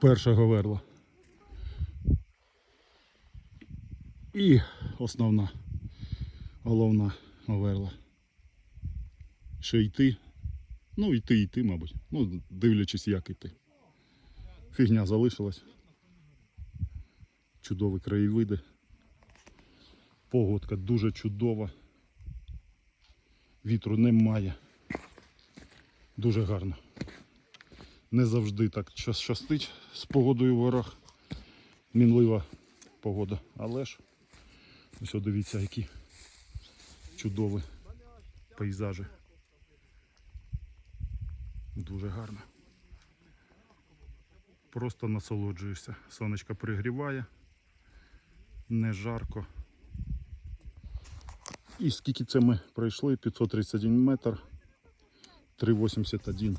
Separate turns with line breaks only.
першого верла. І основна, головна верла. Ще йти. Ну, йти, йти, мабуть. Ну, дивлячись, як йти. Фігня залишилась. Чудові краєвиди. Погодка дуже чудова. Вітру немає. Дуже гарно. Не завжди так щастить з погодою в горах. Мінлива погода. Але ж ось дивіться, які чудові пейзажі. Дуже гарно. Просто насолоджуєшся. Сонечко пригріває, не жарко. І скільки це ми пройшли? 531 метр, 381